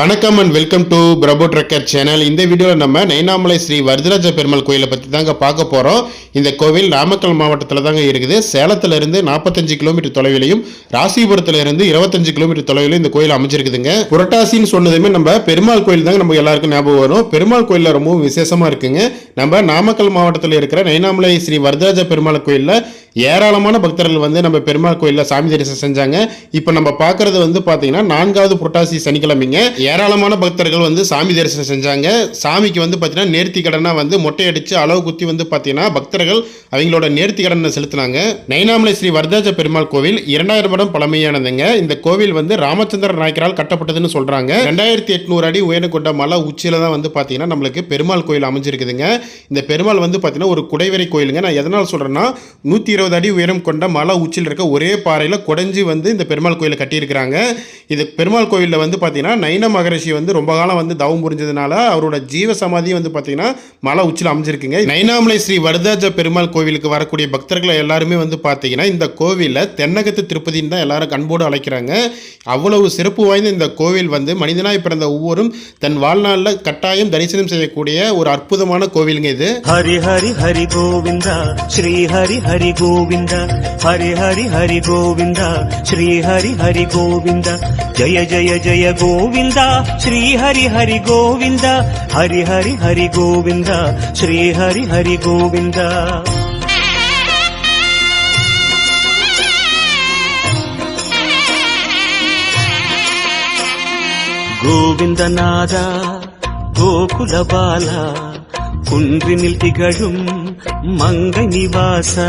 வணக்கம் and welcome to Prabhu trucker channel இந்த வீடியோவில் நம்ம நைனாமலை ஸ்ரீ வரதராஜ பெருமாள் கோயிலை பற்றி தாங்க பார்க்க போகிறோம் இந்த கோவில் நாமக்கல் மாவட்டத்தில் தாங்க இருக்குது. சேலத்திலிருந்து நாற்பத்தஞ்சு கிலோமீட்டர் தொலைவிலையும் ராசிபுரத்திலிருந்து இருபத்தஞ்சு கிலோமீட்டர் தொலைவிலும் இந்த கோயில் அமைஞ்சிருக்குதுங்க. புரட்டாசின்னு சொன்னதுமே நம்ம பெருமாள் கோயில் தாங்க நம்ம எல்லாருக்கும் ஞாபகம் வரும். பெருமாள் கோயிலில் ரொம்பவும் விசேஷமாக இருக்குங்க. நம்ம நாமக்கல் மாவட்டத்தில் இருக்கிற நைனாமலை ஸ்ரீ வரதராஜ பெருமாள் கோயிலில் ஏராளமான பக்தர்கள் வந்து நம்ம பெருமாள் கோயிலில் சாமி தரிசனம் செஞ்சாங்க. இப்போ நம்ம பார்க்குறது வந்து பார்த்தீங்கன்னா நான்காவது புரட்டாசி சனிக்கிழமைங்க. ஏராளமான பக்தர்கள் வந்து சாமி தரிசனம் செஞ்சாங்க. சாமிக்கு வந்து பார்த்தீங்கன்னா நேர்த்தி கடனாக வந்து மொட்டை அடித்து அளவு குத்தி வந்து பார்த்தீங்கன்னா பக்தர்கள் அவங்களோட நேர்த்தி கடனை செலுத்தினாங்க. நைனாமலை ஸ்ரீ வரதாஜ பெருமாள் கோவில் இரண்டாயிரம் வருடம் பழமையானதுங்க. இந்த கோவில் வந்து ராமச்சந்திர நாயக்கரால் கட்டப்பட்டதுன்னு சொல்கிறாங்க ரெண்டாயிரத்தி எட்நூறு அடி உயரம் கொண்ட மலை உச்சியில் தான் வந்து பார்த்தீங்கன்னா நம்மளுக்கு பெருமாள் கோயில் அமைஞ்சிருக்குதுங்க. இந்த பெருமாள் வந்து பார்த்தீங்கன்னா ஒரு குடைவரை கோயிலுங்க. நான் எதனால் சொல்கிறேன்னா நூற்றி இருபது அடி உயரம் கொண்ட மலை உச்சியில் இருக்க ஒரே பாறையில் குடஞ்சி வந்து இந்த பெருமாள் கோயிலை கட்டியிருக்கிறாங்க. இது பெருமாள் கோவிலில் வந்து பார்த்திங்கன்னா நைன மகரிஷி வந்து ரொம்ப காலம் வந்து தவம் புரிஞ்சதுனால அவரோட ஜீவ சமாதி வந்து பார்த்திங்கன்னா மலை உச்சியில் அமைஞ்சிருக்குங்க. நைனாமலை ஸ்ரீ வரதாஜ பெருமாள் கோவிலுக்கு வரக்கூடிய பக்தர்களை எல்லாருமே வந்து பார்த்திங்கன்னா இந்த கோவிலில் தென்னகத்து திருப்பதின்னு தான் எல்லாரும் கண்போடு அழைக்கிறாங்க. அவ்வளவு சிறப்பு வாய்ந்த இந்த கோவில் வந்து மனிதனாய் பிறந்த ஒவ்வொரும் தன் வாழ்நாளில் கட்டாயம் தரிசனம் செய்யக்கூடிய ஒரு அற்புதமான கோவிலுங்க இது. ஹரி ஹரி ஹரி கோவிந்தா ஸ்ரீ ஹரி ஹரி கோவிந்தா ஹரி ஹரி ஹரி கோவிந்தா ஸ்ரீ ஹரி ஹரி கோவிந்தா. జయ జయ జయ గోవింద శ్రీ హరి హరి గోవింద హరి హరి హరి గోవింద శ్రీ హరి హరి గోవింద. గోవిందనాద గోకుల బాల కుండ్రి குன்றினில் గడుం మంగ నివాసా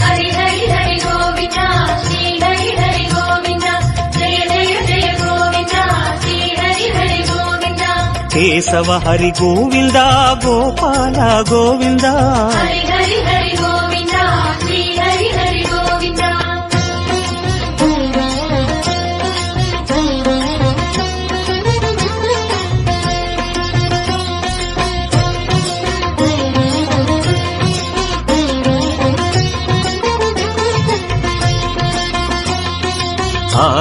ஹரி ஹரி ஹரி கோவிந்தா ஸ்ரீ ஹரி ஹரி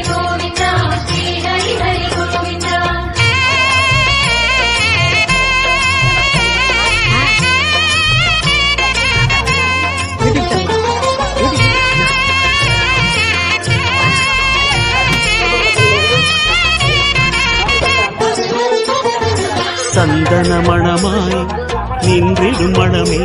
கோவிந்தா ஸ்ரீ ஹரி ஹரி கோவிந்தா சந்தன மணமாய் நின்றிடும் மணமே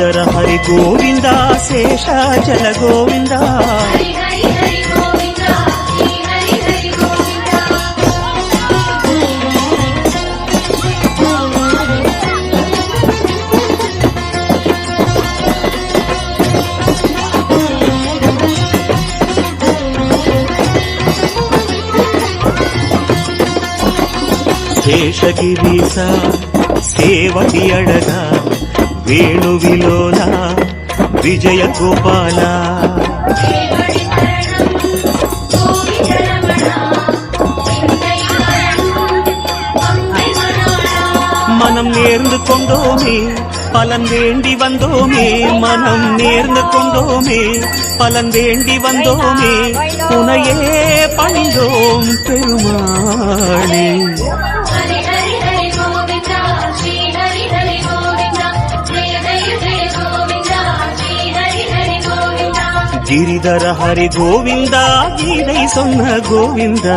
శ్రీధర హరి గోవింద శేష జల గోవింద శేషగిరీసా సేవకి అడగా వేణువిలోన విజయ గోపాల மனம் நேர்ந்து கொண்டோமே பலன் வேண்டி வந்தோமே மனம் நேர்ந்து கொண்டோமே பலன் வேண்டி வந்தோமே உனையே பணிந்தோம் பெருமாளே. ಗಿರಿಧರ ಹರಿ ಗೋವಿಂದ ಗೀರೈ ಸೊನ್ನ ಗೋವಿಂದ